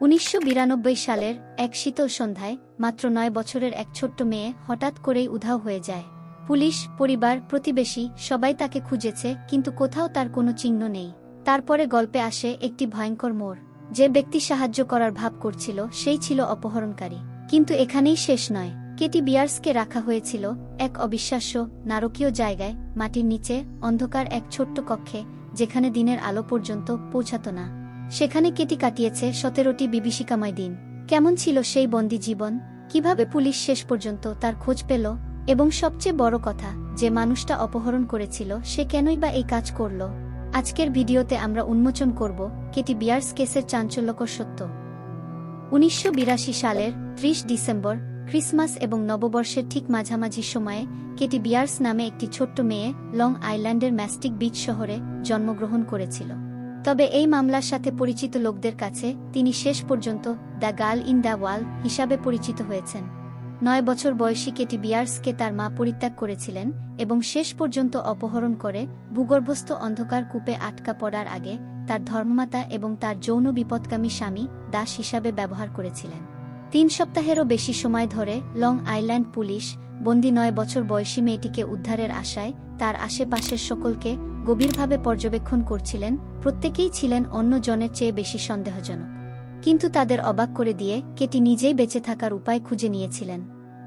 উনিশশো বিরানব্বই সালের এক শীতল সন্ধ্যায়, মাত্র নয় বছরের এক ছোট্ট মেয়ে হঠাৎ করেই উধাও হয়ে যায়। পুলিশ, পরিবার, প্রতিবেশী সবাই তাকে খুঁজেছে, কিন্তু কোথাও তার কোনো চিহ্ন নেই। তারপরে গল্পে আসে একটি ভয়ঙ্কর মোড়। যে ব্যক্তি সাহায্য করার ভাব করছিল, সেই ছিল অপহরণকারী। কিন্তু এখানেই শেষ নয়। কেটি বিয়ার্সকে রাখা হয়েছিল এক অবিশ্বাস্য, নারকীয় জায়গায়, মাটির নিচে, অন্ধকার এক ছোট্ট কক্ষে, যেখানে দিনের আলো পর্যন্ত পৌঁছাত না। সেখানে কেটি কাটিয়েছে সতেরোটি বিভীষিকাময় দিন। কেমন ছিল সেই বন্দি জীবন? কীভাবে পুলিশ শেষ পর্যন্ত তার খোঁজ পেল? এবং সবচেয়ে বড় কথা, যে মানুষটা অপহরণ করেছিল, সে কেনই বা এই কাজ করল? আজকের ভিডিওতে আমরা উন্মোচন করব কেটি বিয়ার্স কেসের চাঞ্চল্যকর সত্য। উনিশশো বিরাশি সালের ত্রিশ ডিসেম্বর, ক্রিসমাস এবং নববর্ষের ঠিক মাঝামাঝি সময়ে, কেটি বিয়ার্স নামে একটি ছোট্ট মেয়ে লং আইল্যান্ডের ম্যাস্টিক বিচ শহরে জন্মগ্রহণ করেছিল। তবে এই মামলার সাথে পরিচিত লোকদের কাছে তিনি শেষ পর্যন্ত the girl in the wall হিসাবে পরিচিত হয়েছেন। নয় বছর বয়সী কেটি বিয়ার্সকে তার মা পরিত্যাগ করেছিলেন এবং শেষ পর্যন্ত অপহরণ করে ভূগর্ভস্থ অন্ধকার কূপে আটকা পড়ার আগে তার ধর্মমাতা এবং তার যৌন বিপদকামী স্বামী দাস হিসাবে ব্যবহার করেছিলেন। তিন সপ্তাহেরও বেশি সময় ধরে লং আইল্যান্ড পুলিশ বন্দি নয় বছর বয়সী মেয়েটিকে উদ্ধারের আশায় তার আশেপাশের সকলকে গভীরভাবে পর্যবেক্ষণ করছিলেন, প্রত্যেকেই ছিলেন অন্য জনের চেয়ে বেশি সন্দেহজনক। কিন্তু তাদের অবাক করে দিয়ে কেটি নিজেই বেঁচে থাকার উপায় খুঁজে নিয়েছিলেন।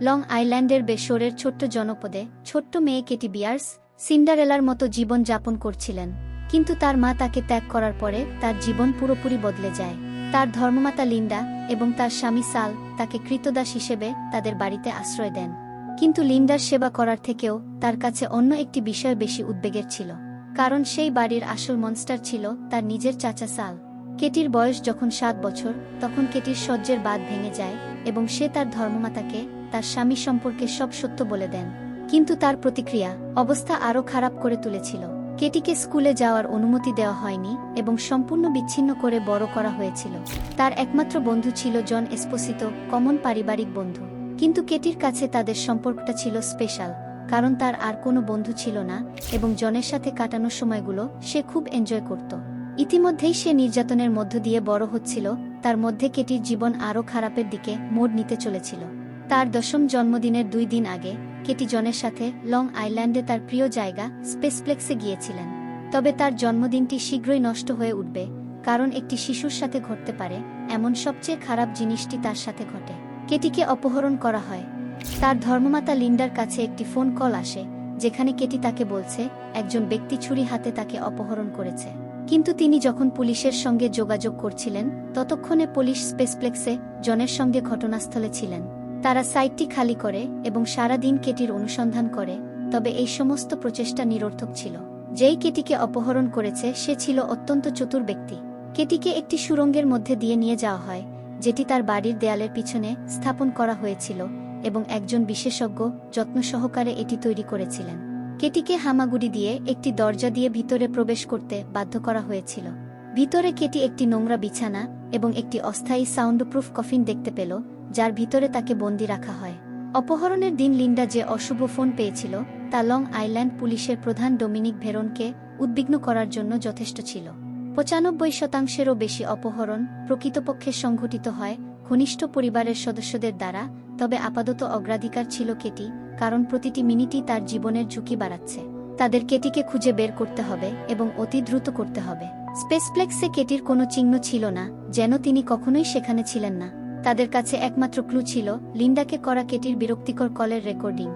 লং আইল্যান্ডের বেশোরের ছোট্ট জনপদে ছোট্ট মেয়ে কেটি বিয়ার্স সিন্ডারেলার মতো জীবন যাপন করছিলেন। কিন্তু তার মা তাকে ত্যাগ করার পরে তার জীবন পুরোপুরি বদলে যায়। তার ধর্মমাতা লিন্ডা এবং তার স্বামী সাল তাকে কৃতদাস হিসেবে তাদের বাড়িতে আশ্রয় দেন। কিন্তু লিন্ডার সেবা করার থেকেও তার কাছে অন্য একটি বিষয় বেশি উদ্বেগের ছিল। কারণ সেই বাড়ির আসল মনস্টার ছিল তার নিজের চাচা সাল। কেটির বয়স যখন সাত বছর, তখন কেটির সহ্যের বাদ ভেঙে যায় এবং সে তার ধর্মমাতাকে তার স্বামী সম্পর্কে সব সত্য বলে দেন। কিন্তু তার প্রতিক্রিয়া, অবস্থা আরও খারাপ করে তুলেছিল। কেটিকে স্কুলে যাওয়ার অনুমতি দেওয়া হয়নি এবং সম্পূর্ণ বিচ্ছিন্ন করে বড় করা হয়েছিল। তার একমাত্র বন্ধু ছিল জন এসপোসিত, কমন পারিবারিক বন্ধু। কিন্তু কেটির কাছে তাদের সম্পর্কটা ছিল স্পেশাল কারণ তার আর কোনো বন্ধু ছিল না এবং জনের সাথে কাটানোর সময়গুলো সে খুব এনজয় করত। ইতিমধ্যেই সে নির্যাতনের মধ্য দিয়ে বড় হচ্ছিল, তার মধ্যে কেটির জীবন আরও খারাপের দিকে মোড় নিতে চলেছিল। তার দশম জন্মদিনের দুই দিন আগে, কেটি জনের সাথে লং আইল্যান্ডে তার প্রিয় জায়গা স্পেসপ্লেক্সে গিয়েছিলেন। তবে তার জন্মদিনটি শীঘ্রই নষ্ট হয়ে উঠবে, কারণ একটি শিশুর সাথে ঘটতে পারে, এমন সবচেয়ে খারাপ জিনিসটি তার সাথে ঘটে। কেটিকে অপহরণ করা হয়। তার ধর্মমাতা লিন্ডার কাছে একটি ফোন কল আসে, যেখানে কেটি তাকে বলছে, একজন ব্যক্তি ছুরি হাতে তাকে অপহরণ করেছে। কিন্তু তিনি যখন পুলিশের সঙ্গে যোগাযোগ করছিলেন, ততক্ষণে পুলিশ স্পেসপ্লেক্সে জনের সঙ্গে ঘটনাস্থলে ছিলেন। তারা সাইটটি খালি করে এবং সারা দিন কেটির অনুসন্ধান করে, তবে এই সমস্ত প্রচেষ্টা নিরর্থক ছিল। যেই কেটিকে অপহরণ করেছে, সে ছিল অত্যন্ত চতুর ব্যক্তি। কেটিকে একটি সুরঙ্গের মধ্যে দিয়ে নিয়ে যাওয়া হয়, যেটি তার বাড়ির দেয়ালের পিছনে স্থাপন করা হয়েছিল এবং একজন বিশেষজ্ঞ যত্ন সহকারে এটি তৈরি করেছিলেন। কেটিকে হামাগুড়ি দিয়ে একটি দরজা দিয়ে ভিতরে প্রবেশ করতে বাধ্য করা হয়েছিল। ভিতরে কেটি একটি নোংরা বিছানা এবং একটি অস্থায়ী সাউন্ডপ্রুফ কফিন দেখতে পেল, যার ভিতরে তাকে বন্দি রাখা হয়। অপহরণের দিন লিন্ডা যে অশুভ ফোন পেয়েছিল, তা লং আইল্যান্ড পুলিশের প্রধান ডোমিনিক ভেরনকে উদ্বিগ্ন করার জন্য যথেষ্ট ছিল। পঁচানব্বই শতাংশেরও বেশি অপহরণ প্রকৃতপক্ষে সংঘটিত হয় ঘনিষ্ঠ পরিবারের সদস্যদের দ্বারা তবে আপাতত অগ্রাধিকার ছিল কেটি, কারণ প্রতিটি মিনিটই তার জীবনের ঝুঁকি বাড়াচ্ছে। তাদের কেটিকে খুঁজে বের করতে হবে এবং অতি দ্রুত করতে হবে। স্পেসপ্লেক্সে কেটির কোনো চিহ্ন ছিল না, যেন তিনি কখনোই সেখানে ছিলেন না। তাদের কাছে একমাত্র ক্লু ছিল লিন্ডাকে করা কেটির বিরক্তিকর কলের রেকর্ডিং।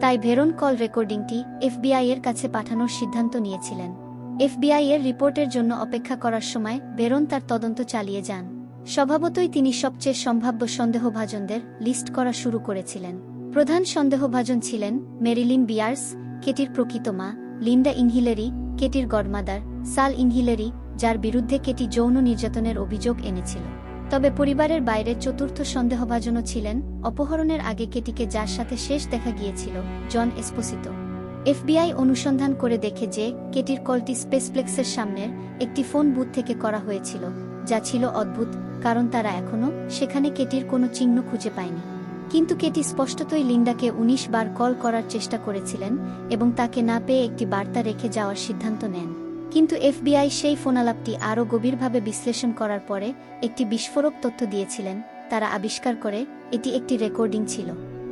তাই ভেরন কল রেকর্ডিংটি এফবিআই এর কাছে পাঠানোর সিদ্ধান্ত নিয়েছিলেন। এফবিআই এর রিপোর্টের জন্য অপেক্ষা করার সময় ভেরন তার তদন্ত চালিয়ে যান। স্বভাবতই তিনি সবচেয়ে সম্ভাব্য সন্দেহভাজনদের লিস্ট করা শুরু করেছিলেন। প্রধান সন্দেহভাজন ছিলেন মেরিলিন বিয়ার্স, কেটির প্রকৃত মা, লিন্ডা ইনহিলেরি, কেটির গডমাদার, সাল ইনহিলেরি, যার বিরুদ্ধে কেটি যৌন নির্যাতনের অভিযোগ এনেছিল। তবে পরিবারের বাইরে চতুর্থ সন্দেহভাজনও ছিলেন। অপহরণের আগে কেটিকে যার সাথে শেষ দেখা গিয়েছিল, জন এসপোসিতো। এফবিআই অনুসন্ধান করে দেখে যে, কেটির কলটি স্পেসপ্লেক্সের সামনের একটি ফোন বুথ থেকে করা হয়েছিল, যা ছিল অদ্ভুত। কারণ তারা এখনও সেখানে কেটির কোনো চিহ্ন খুঁজে পায়নি। কিন্তু কেটি স্পষ্টতই লিন্ডাকে ১৯ বার কল করার চেষ্টা করেছিলেন এবং তাকে না পেয়ে একটি বার্তা রেখে যাওয়ার সিদ্ধান্ত নেন। কিন্তু এফবিআই সেই ফোনালাপটি আরও গভীরভাবে বিশ্লেষণ করার পরে একটি বিস্ফোরক তথ্য দিয়েছিলেন। তারা আবিষ্কার করে এটি একটি রেকর্ডিং ছিল।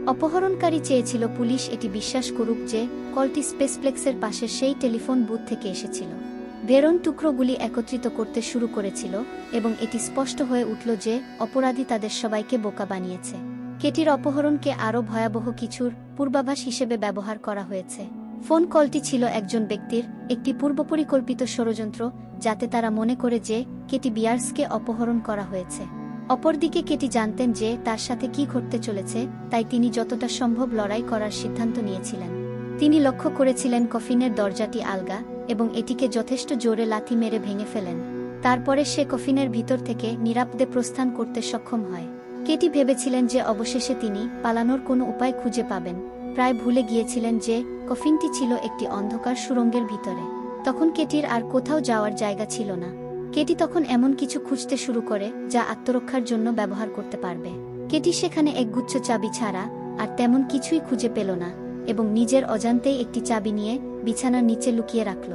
অপহরণকারী চেয়েছিল পুলিশ এটি বিশ্বাস করুক যে কলটি স্পেসপ্লেক্সের পাশে সেই টেলিফোন বুথ থেকে এসেছিল। বেরন টুকরোগুলি একত্রিত করতে শুরু করেছিল এবং এটি স্পষ্ট হয়ে উঠল যে অপরাধী তাদের সবাইকে বোকা বানিয়েছে। কেটির অপহরণকে আরও ভয়াবহ কিছুর পূর্বাভাস হিসেবে ব্যবহার করা হয়েছে। ফোন কলটি ছিল একজন ব্যক্তির একটি পূর্বপরিকল্পিত ষড়যন্ত্র যাতে তারা মনে করে যে কেটি বিয়ার্সকে অপহরণ করা হয়েছে। অপরদিকে কেটি জানতেন যে তার সাথে কি ঘটতে চলেছে, তাই তিনি যতটা সম্ভব লড়াই করার সিদ্ধান্ত নিয়েছিলেন। তিনি লক্ষ্য করেছিলেন কফিনের দরজাটি আলগা এবং এটিকে যথেষ্ট জোরে লাথি মেরে ভেঙে ফেলেন। তারপরে সে কফিনের ভিতর থেকে নিরাপদে প্রস্থান করতে সক্ষম হয়। কেটি ভেবেছিলেন যে অবশেষে তিনি পালানোর কোনো উপায় খুঁজে পাবেন। প্রায় ভুলে গিয়েছিলেন যে কফিনটি ছিল একটি অন্ধকার সুরঙ্গের ভিতরে। তখন কেটির আর কোথাও যাওয়ার জায়গা ছিল না। কেটি তখন এমন কিছু খুঁজতে শুরু করে যা আত্মরক্ষার জন্য ব্যবহার করতে পারবে। কেটি সেখানে একগুচ্ছ চাবি ছাড়া আর তেমন কিছুই খুঁজে পেল না। এবং নিজের অজান্তেই একটি চাবি নিয়ে বিছানার নিচে লুকিয়ে রাখল।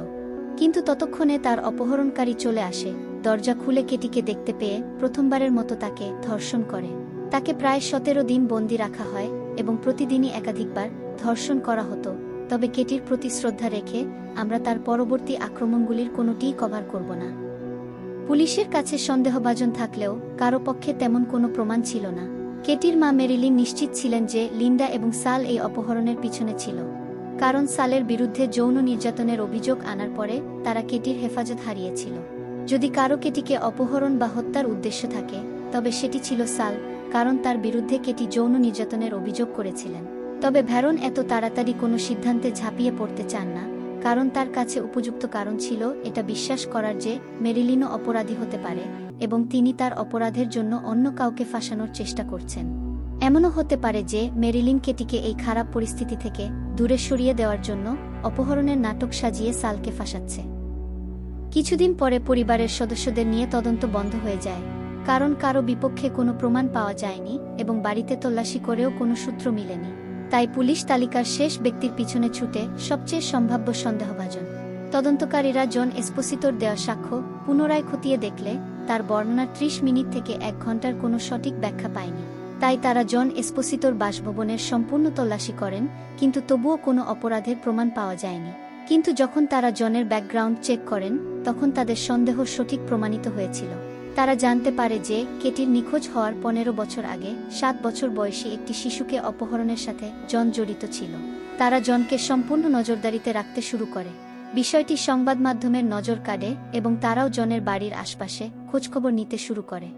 কিন্তু ততক্ষণে তার অপহরণকারী চলে আসে। দরজা খুলে কেটিকে দেখতে পেয়ে প্রথমবারের মতো তাকে ধর্ষণ করে। তাকে প্রায় সতেরো দিন বন্দি রাখা হয় এবং প্রতিদিনই একাধিকবার ধর্ষণ করা হতো। তবে কেটির প্রতি শ্রদ্ধা রেখে আমরা তার পরবর্তী আক্রমণগুলির কোনোটিই কভার করব না। পুলিশের কাছে সন্দেহভাজন থাকলেও কারও পক্ষে তেমন কোনো প্রমাণ ছিল না। কেটির মা মেরিলিন নিশ্চিত ছিলেন যে লিন্ডা এবং সাল এই অপহরণের পিছনে ছিল। কারণ সালের বিরুদ্ধে যৌন নির্যাতনের অভিযোগ আনার পরে তারা কেটির হেফাজত হারিয়েছিল। যদি কারও কেটিকে অপহরণ বা হত্যার উদ্দেশ্য থাকে, তবে সেটি ছিল সাল, কারণ তার বিরুদ্ধে কেটি যৌন নির্যাতনের অভিযোগ করেছিলেন। তবে ভ্যারন এত তাড়াতাড়ি কোনো সিদ্ধান্তে ঝাঁপিয়ে পড়তে চান না। কারণ তার কাছে উপযুক্ত কারণ ছিল এটা বিশ্বাস করার যে মেরিলিনও অপরাধী হতে পারে, এবং তিনি তার অপরাধের জন্য অন্য কাউকে ফাঁসানোর চেষ্টা করছেন। এমনও হতে পারে যে মেরিলিন কেটিকে এই খারাপ পরিস্থিতি থেকে দূরে সরিয়ে দেওয়ার জন্য অপহরণের নাটক সাজিয়ে সালকে ফাঁসাচ্ছে। কিছুদিন পরে পরিবারের সদস্যদের নিয়ে তদন্ত বন্ধ হয়ে যায়, কারণ কারও বিপক্ষে কোনো প্রমাণ পাওয়া যায়নি এবং বাড়িতে তল্লাশি করেও কোনো সূত্র মিলেনি। তাই পুলিশ তালিকার শেষ ব্যক্তির পিছনে ছুটে সবচেয়ে সম্ভাব্য সন্দেহভাজন। তদন্তকারীরা জন এসপোসিতোর দেওয়া সাক্ষ্য পুনরায় খতিয়ে দেখলে তার বর্ণনা ত্রিশ মিনিট থেকে এক ঘণ্টার কোনো সঠিক ব্যাখ্যা পায়নি। তাই তারা জন এসপোসিতোর বাসভবনের সম্পূর্ণ তল্লাশি করেন, কিন্তু তবুও কোনো অপরাধের প্রমাণ পাওয়া যায়নি। কিন্তু যখন তারা জনের ব্যাকগ্রাউন্ড চেক করেন, তখন তাদের সন্দেহ সঠিক প্রমাণিত হয়েছিল। তারা জানতে পারে যে কেটির নিখোঁজ হওয়ার পনেরো বছর আগে, সাত বছর বয়সী একটি শিশুকে অপহরণের সাথে জন জড়িত ছিল। তারা জনকে সম্পূর্ণ নজরদারিতে রাখতে শুরু করে। বিষয়টি সংবাদ মাধ্যমের নজর কাড়ে এবং তারাও জনের বাড়ির আশপাশে খোঁজখবর নিতে শুরু করে।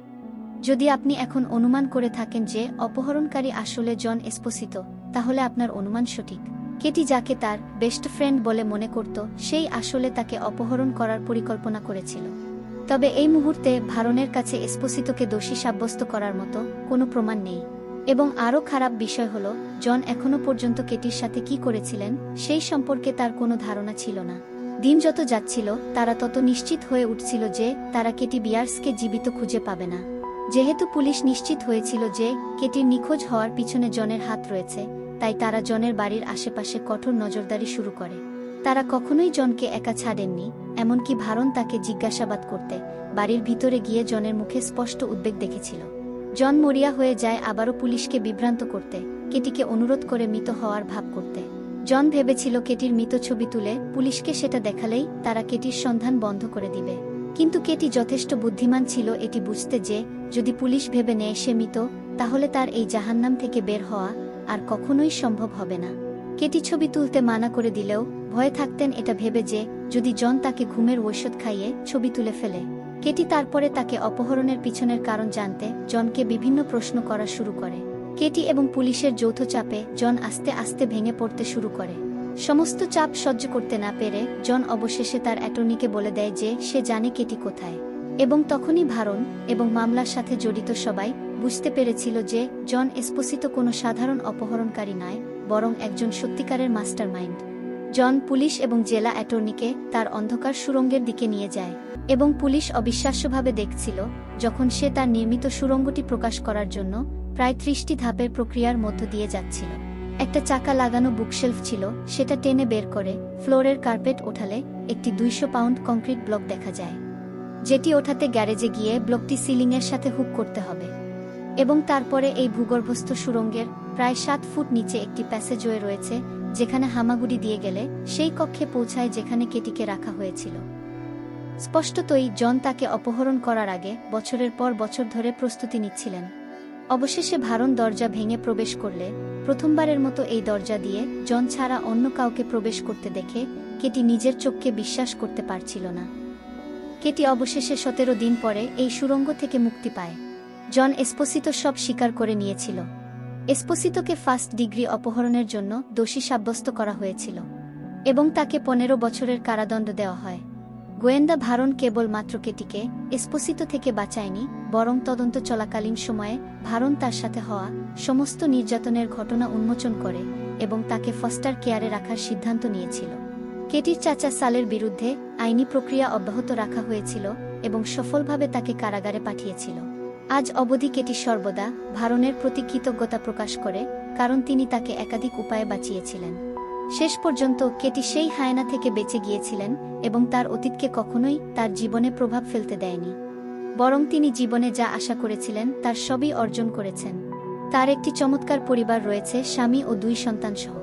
যদি আপনি এখন অনুমান করে থাকেন যে অপহরণকারী আসলে জন এসপোসিত, তাহলে আপনার অনুমান সঠিক। কেটি যাকে তার বেস্ট ফ্রেন্ড বলে মনে করত, সেই আসলে তাকে অপহরণ করার পরিকল্পনা করেছিল। তবে এই মুহূর্তে ভারনের কাছে এসপোসিতকে দোষী সাব্যস্ত করার মতো কোনো প্রমাণ নেই। এবং আরও খারাপ বিষয় হল, জন এখনও পর্যন্ত কেটির সাথে কি করেছিলেন, সেই সম্পর্কে তার কোনো ধারণা ছিল না। দিন যত যাচ্ছিল, তারা তত নিশ্চিত হয়ে উঠছিল যে, তারা কেটি বিয়ার্সকে জীবিত খুঁজে পাবে না। যেহেতু পুলিশ নিশ্চিত হয়েছিল যে কেটির নিখোঁজ হওয়ার পিছনে জনের হাত রয়েছে, তাই তারা জনের বাড়ির আশেপাশে কঠোর নজরদারি শুরু করে। তারা কখনোই জনকে একা ছাড়েননি এমনকি ভারন তাকে জিজ্ঞাসাবাদ করতে, বাড়ির ভিতরে গিয়ে জনের মুখে স্পষ্ট উদ্বেগ দেখেছিল। জন মরিয়া হয়ে যায় আবারও পুলিশকে বিভ্রান্ত করতে, কেটিকে অনুরোধ করে মৃত হওয়ার ভাব করতে। জন ভেবেছিল কেটির মৃত ছবি তুলে পুলিশকে সেটা দেখালেই তারা কেটির সন্ধান বন্ধ করে দিবে। কিন্তু কেটি যথেষ্ট বুদ্ধিমান ছিল এটি বুঝতে যে, যদি পুলিশ ভেবে নেয় সে মৃত, তাহলে তার এই জাহান্নাম থেকে বের হওয়া আর কখনোই সম্ভব হবে না। কেটি ছবি তুলতে মানা করে দিলেও ভয়ে থাকতেন এটা ভেবে যে, যদি জন তাকে ঘুমের ঔষধ খাইয়ে ছবি তুলে ফেলে, কেটি তারপরে তাকে অপহরণের পিছনের কারণ জানতে জনকে বিভিন্ন প্রশ্ন করা শুরু করে। কেটি এবং পুলিশের যৌথ চাপে জন আস্তে আস্তে ভেঙে পড়তে শুরু করে। সমস্ত চাপ সহ্য করতে না পেরে জন অবশেষে তার অ্যাটর্নিকে বলে দেয় যে, সে জানে কেটি কোথায়। এবং তখনই ভারণ এবং মামলার সাথে জড়িত সবাই বুঝতে পেরেছিল যে, জন এসপোসিত কোনো সাধারণ অপহরণকারী নয় বরং একজন সত্যিকারের মাস্টারমাইন্ড। জন পুলিশ এবং জেলা অ্যাটর্নিকে তার অন্ধকার সুরঙ্গের দিকে নিয়ে যায় এবং পুলিশ অবিশ্বাস্যভাবে দেখছিল, যখন সে তার নির্মিত সুরঙ্গটি প্রকাশ করার জন্য প্রায় ত্রিশটি ধাপের প্রক্রিয়ার মধ্য দিয়ে যাচ্ছিল। একটা চাকা লাগানো বুকশেলফ ছিল, সেটা টেনে বের করে ফ্লোরের কার্পেট ওঠালে একটি দুইশো পাউন্ড কংক্রিট ব্লক দেখা যায়। যেটি ওঠাতে গ্যারেজে গিয়ে ব্লকটি সিলিংয়ের সাথে হুক করতে হবে এবং তারপরে এই ভূগর্ভস্থ সুড়ঙ্গের প্রায় সাত ফুট নিচে একটি প্যাসেজওয়ে রয়েছে, যেখানে হামাগুড়ি দিয়ে গেলে সেই কক্ষে পৌঁছায় যেখানে কেটিকে রাখা হয়েছিল। স্পষ্টতই জন তাকে অপহরণ করার আগে বছরের পর বছর ধরে প্রস্তুতি নিচ্ছিলেন। অবশেষে ভারণ দরজা ভেঙে প্রবেশ করলে প্রথমবারের মতো এই দরজা দিয়ে জন ছাড়া অন্য কাউকে প্রবেশ করতে দেখে কেটি নিজের চোখকে বিশ্বাস করতে পারছিল না। কেটি অবশেষে সতেরো দিন পরে এই সুড়ঙ্গ থেকে মুক্তি পায়। জন এসপোসিত সব স্বীকার করে নিয়েছিল। এসপোসিতোকে ফার্স্ট ডিগ্রি অপহরণের জন্য দোষী সাব্যস্ত করা হয়েছিল, এবং তাকে পনেরো বছরের কারাদণ্ড দেওয়া হয়। গোয়েন্দা ভারণ কেবল মাত্র কেটিকে এসপোসিতো থেকে বাঁচায়নি, বরং তদন্ত চলাকালীন সময়ে ভারণ তার সাথে হওয়া সমস্ত নির্যাতনের ঘটনা উন্মোচন করে এবং তাকে ফস্টার কেয়ারে রাখার সিদ্ধান্ত নিয়েছিল। কেটির চাচা সালের বিরুদ্ধে আইনি প্রক্রিয়া অব্যাহত রাখা হয়েছিল এবং সফলভাবে তাকে কারাগারে পাঠিয়েছিল। আজ অবধি কেটি সর্বদা ভারণের প্রতি কৃতজ্ঞতা প্রকাশ করে, কারণ তিনি তাকে একাধিক উপায়ে বাঁচিয়েছিলেন। শেষ পর্যন্ত কেটি সেই হায়না থেকে বেঁচে গিয়েছিলেন এবং তার অতীতকে কখনোই তার জীবনে প্রভাব ফেলতে দেয়নি। বরং তিনি জীবনে যা আশা করেছিলেন, তার সবই অর্জন করেছেন। তার একটি চমৎকার পরিবার রয়েছে, স্বামী ও দুই সন্তান সহ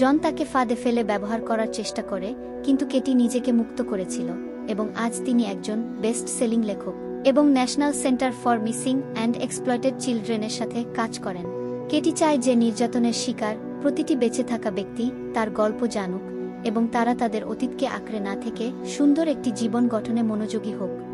জন তাকে ফাঁদে ফেলে ব্যবহার করার চেষ্টা করে, কিন্তু কেটি নিজেকে মুক্ত করেছিল এবং আজ তিনি একজন বেস্ট সেলিং লেখক। এবং National Center for Missing and Exploited চিলড্রেনের সাথে কাজ করেন। কেটি চায় যে নির্যাতনের শিকার প্রতিটি বেঁচে থাকা ব্যক্তি তার গল্প জানুক এবং তারা তাদের অতীতকে আঁকড়ে না থেকে সুন্দর একটি জীবন গঠনে মনোযোগী হোক।